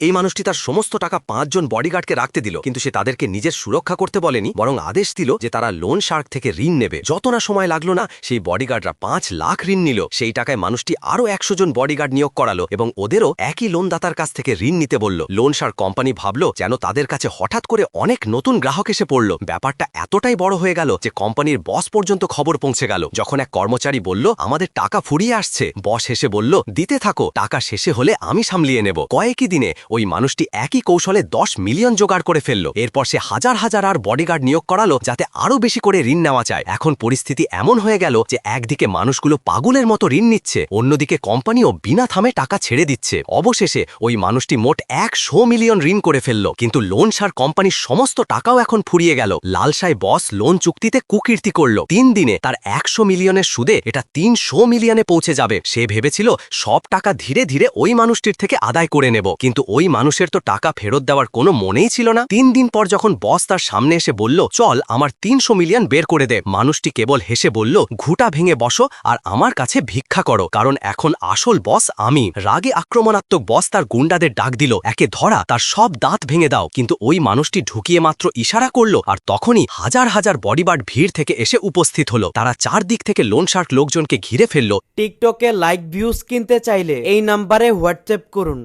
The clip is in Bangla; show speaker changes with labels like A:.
A: এই মানুষটি তার সমস্ত টাকা পাঁচজন বডিগার্ডকে রাখতে দিল, কিন্তু সে তাদেরকে নিজের সুরক্ষা করতে বলেনি, বরং আদেশ দিল যে তারা লোন শার্ক থেকে ঋণ নেবে। যত না সময় লাগল না, সেই বডিগার্ডরা পাঁচ লাখ ঋণ নিল। সেই টাকায় মানুষটি আরও একশো জন বডিগার্ড নিয়োগ করালো এবং ওদেরও একই লোনদাতার কাছ থেকে ঋণ নিতে বলল। লোন শার্ক কোম্পানি ভাবল যেন তাদের কাছে হঠাৎ করে অনেক নতুন গ্রাহক এসে পড়ল। ব্যাপারটা এতটাই বড় হয়ে গেল যে কোম্পানির বস পর্যন্ত খবর পৌঁছে গেল। যখন এক কর্মচারী বলল, আমাদের টাকা ফুরিয়ে আসছে। বস হেসে বলল, দিতে থাকো, টাকা শেষে হলে আমি সামলিয়ে নেব। কয়েকই দিনে ওই মানুষটি একই কৌশলে দশ মিলিয়ন জোগাড় করে ফেলল। এরপর সে হাজার হাজার আর বডিগার্ড নিয়োগ করালো যাতে আরও বেশি করে ঋণ নেওয়া যায়। এখন পরিস্থিতি এমন হয়ে গেল যে একদিকে মানুষগুলো পাগুলের মতো ঋণ নিচ্ছে, অন্যদিকে কোম্পানিও বিনা থামে টাকা ছেড়ে দিচ্ছে। অবশেষে ওই মানুষটি মোট একশো মিলিয়ন ঋণ করে ফেলল, কিন্তু লোন সার কোম্পানির সমস্ত টাকাও এখন ফুরিয়ে গেল। লালসাই বস লোন চুক্তিতে কুকীর্তি করল। তিন দিনে তার একশো মিলিয়নের সুদে এটা তিনশো মিলিয়নে পৌঁছে যাবে। সে ভেবেছিল সব টাকা ধীরে ধীরে ওই মানুষটির থেকে আদায় করে নেব। কিন্তু ওই মানুষের তো টাকা ফেরত দেওয়ার কোনো মনেই ছিল না। তিন দিন পর যখন বস তার সামনে এসে বলল, চল, আমার তিনশো মিলিয়ন বের করে দে। মানুষটি কেবল হেসে বলল, ঘুটা ভেঙে বসো আর আমার কাছে ভিক্ষা করো, কারণ এখন আসল বস আমি। রাগে আক্রমণাত্মক বস তার গুন্ডাদের ডাক দিল, একে ধরা, তার সব দাঁত ভেঙে দাও। কিন্তু ওই মানুষটি ঢুকিয়ে মাত্র ইশারা করল আর তখনই হাজার হাজার বডিবার্ড ভিড় থেকে এসে উপস্থিত হলো। তারা চারদিক থেকে লোন শার্ক লোকজনকে ঘিরে ফেলল।
B: টিকটকে লাইক ভিউজ কিনতে চাইলে এই নাম্বারে হোয়াটসঅ্যাপ করুন।